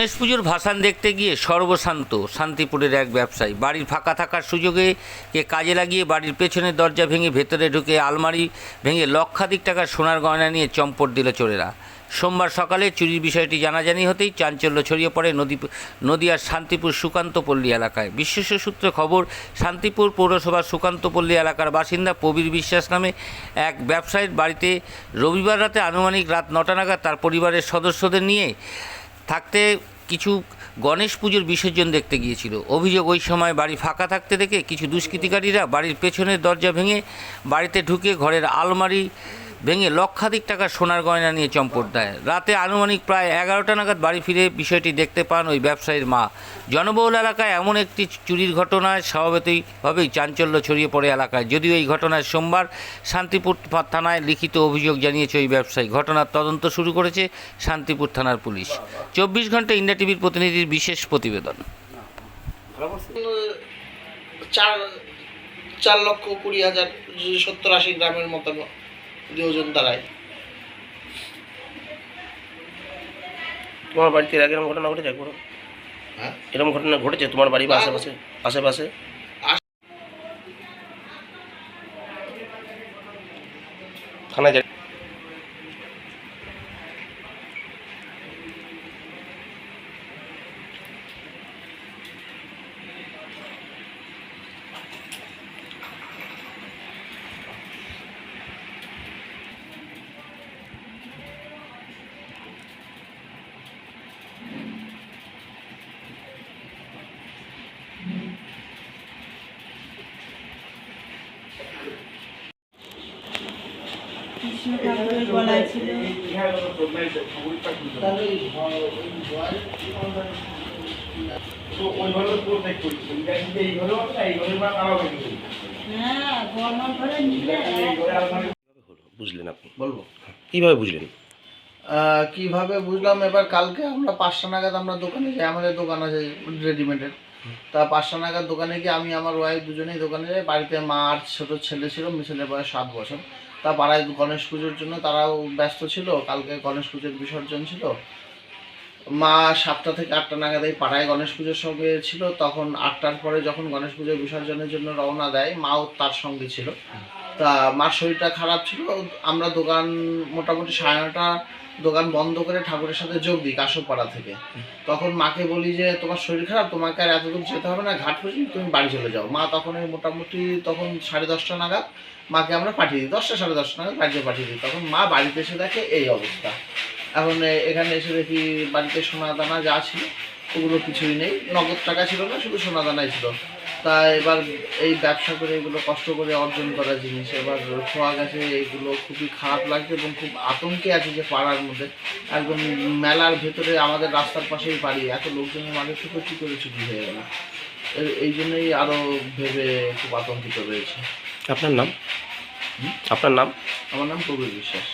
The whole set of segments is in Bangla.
গণেশ পুজোর ভাসান দেখতে গিয়ে সর্বশান্ত শান্তিপুরের এক ব্যবসায়ী। বাড়ির ফাঁকা থাকার সুযোগে কে কাজে লাগিয়ে বাড়ির পেছনের দরজা ভেঙে ভেতরে ঢুকে আলমারি ভেঙে লক্ষাধিক টাকার সোনার গয়না নিয়ে চম্পট দিল চোরেরা। সোমবার সকালে চুরির বিষয়টি জানাজানি হতেই চাঞ্চল্য ছড়িয়ে পড়ে নদী নদীয়ার শান্তিপুর সুকান্তপল্লী এলাকায়। বিশ্বস্ত সূত্রে খবর, শান্তিপুর পৌরসভার সুকান্তপল্লী এলাকার বাসিন্দা প্রবীর বিশ্বাস নামে এক ব্যবসায়ীর বাড়িতে রবিবার রাতে আনুমানিক রাত নটা নাগাদ তার পরিবারের সদস্যদের নিয়ে থাকতে কিছু গণেশ পুজোর বিসর্জন দেখতে গিয়েছিল। অভিযোগ ওই সময় বাড়ি ফাঁকা থাকতে দেখে কিছু দুষ্কৃতিকারীরা বাড়ির পেছনের দরজা ভেঙে বাড়িতে ঢুকে ঘরের আলমারি ভেঙে লক্ষাধিক টাকা সোনার গয়না নিয়ে চম্পট দেয়। রাতে আনুমানিক প্রায় এগারোটা নাগাদ বাড়ি ফিরে বিষয়টি দেখতে পান ওই ব্যবসায়ীর মা। জনবহুল এলাকায় এমন একটি চুরির ঘটনায় স্বাভাবিকভাবেই চাঞ্চল্য ছড়িয়ে পড়ে এলাকায়। যদিও এই ঘটনায় সোমবার শান্তিপুর থানায় লিখিত অভিযোগ জানিয়েছে ওই ব্যবসায়ী। ঘটনার তদন্ত শুরু করেছে শান্তিপুর থানার পুলিশ। চব্বিশ ঘণ্টা ইন্ডিয়া টিভির প্রতিনিধির বিশেষ প্রতিবেদন। চার চার লক্ষ কুড়ি হাজার সত্তর আশি গ্রামের মতন যদি ওজন দাঁড়ায়। তোমার বাড়িতে এরকম ঘটনা ঘটেছে একবার হ্যাঁ? এরকম ঘটনা ঘটেছে তোমার বাড়ি বা আশেপাশে? আশেপাশে? থানায় কৃষ্ণ ঠাকুরের গলায় ছিল বুঝলেন আপনি? বলব। কীভাবে বুঝলেন? কীভাবে বুঝলাম? এবার কালকে আমরা পাঁচটা নাগাদ আমরা দোকানে যাই আমাদের দোকান আছে রেডিমেডের তা পাঁচটা নাগাদ দোকানে গিয়ে আমি আমার ওয়াইফ দুজনেই দোকানে যাই। বাড়িতে মা আর ছোটো ছেলে ছিল মিছেলের বয়স সাত বছর। তা পাড়ায় গণেশ পুজোর জন্য তারাও ব্যস্ত ছিল, কালকে গণেশ পুজোর বিসর্জন ছিল। মা সাতটা থেকে আটটা নাগাদ এই পাড়ায় গণেশ পুজোর সঙ্গে ছিল, তখন আটটার পরে যখন গণেশ পুজোর বিসর্জনের জন্য রওনা দেয়, মাও তার সঙ্গে ছিল। তা মার শরীরটা খারাপ ছিল, আমরা দোকান মোটামুটি সাড়ে নটা দোকান বন্ধ করে ঠাকুরের সাথে যোগ দিই কাশোপাড়া থেকে। তখন মাকে বলি যে, তোমার শরীর খারাপ, তোমাকে আর এতদূর যেতে হবে না, ঘাট পর্যন্ত তুমি বাড়ি চলে যাও। মা তখন মোটামুটি তখন সাড়ে দশটা নাগাদ মাকে আমরা পাঠিয়ে দিই, দশটা সাড়ে দশটা নাগাদ বাড়িতে পাঠিয়ে দিই। তখন মা বাড়িতে এসে দেখে এই অবস্থা। এখন এখানে এসে দেখি বাড়িতে সোনা দানা যা ছিল, ওগুলো কিছুই নেই, নগদ টাকা ছিল না, শুধু সোনা দানাই ছিল। তা এবার এই ব্যবসা করে এগুলো কষ্ট করে অর্জন করা জিনিস। এবার খোয়া গেছে এগুলো খুবই খারাপ লাগছে এবং খুব আতঙ্কে আছে যে পাড়ার মধ্যে। একদম মেলার ভেতরে আমাদের রাস্তার পাশেই বাড়ি এত লোকজনের মাঝে থেকে কী করে চুরি হয়ে গেল? এই জন্যই আরও ভেবে খুব আতঙ্কিত রয়েছে। আপনার নাম? আপনার নাম? আমার নাম প্রবীর বিশ্বাস।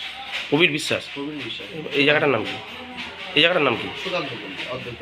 কবির বিশ্বাস? প্রবীর বিশ্বাস। এই জায়গাটার নাম কি? এই জায়গাটার নাম কি? সুকান্ত অদ্বৈত